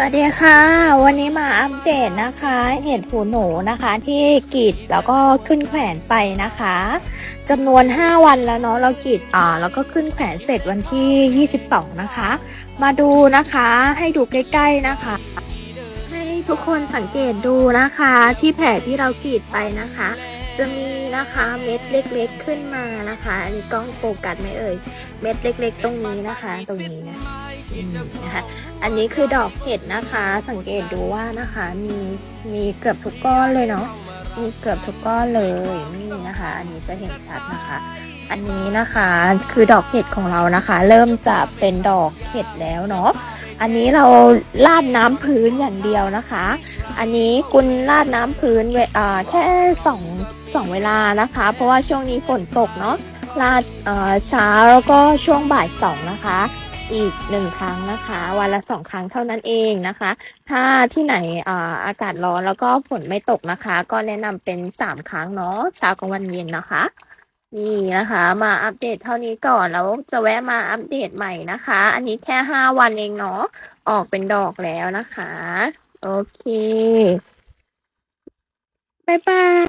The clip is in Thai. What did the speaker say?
สวัสดีค่ะ วันนี้มาอัปเดตนะคะ เห็ดหูหนูนะคะที่กรีดแล้วก็ขึ้นแขวนไปนะคะจำนวน 5 วันแล้วเนาะเรากรีดอ่าแล้วก็ขึ้นแขวนเสร็จวันที่ 22 นะคะ มาดูนะคะให้ดูใกล้ๆนะคะ ให้ทุกคนสังเกตดูนะคะที่แผลที่เรากรีดไปนะคะ จะมีนะคะเม็ดเล็กๆขึ้นมานะคะ อันนี้กล้องโฟกัสไหมเอ่ย เม็ดเล็กๆ ตรงนี้นะคะ ตรงนี้นะอืมนะคะ อันนี้คือดอกเห็ดนะคะ สังเกตดูว่านะคะ มีมีเกือบทุกก้อนเลยเนาะ มีเกือบทุกก้อนเลยนี่นะคะ อันนี้จะเห็นชัดนะคะ อันนี้นะคะคือดอกเห็ดของเรานะคะ เริ่มจะเป็นดอกเห็ดแล้วเนาะ อันนี้เราลาดน้ำพื้นอย่างเดียวนะคะ อันนี้คุณลาดน้ำพื้นเอ่าแค่สองสองเวลานะคะ เพราะว่าช่วงนี้ฝนตกเนาะลาดเอ่อเช้าแล้วก็ช่วงบ่ายสองนะคะ อีกหนึ่งครั้งนะคะ วันละสองครั้งเท่านั้นเองนะคะ ถ้าที่ไหนอาอากาศร้อนแล้วก็ฝนไม่ตกนะคะ ก็แนะนำเป็นสามครั้งเนาะเช้ากับวันเย็นนะคะ นี่นะคะ มาอัปเดตเท่านี้ก่อนแล้วจะแวะมาอัปเดตใหม่นะคะ อันนี้แค่ห้าวันเองเนาะออกเป็นดอกแล้วนะคะ โอเค บ๊ายบาย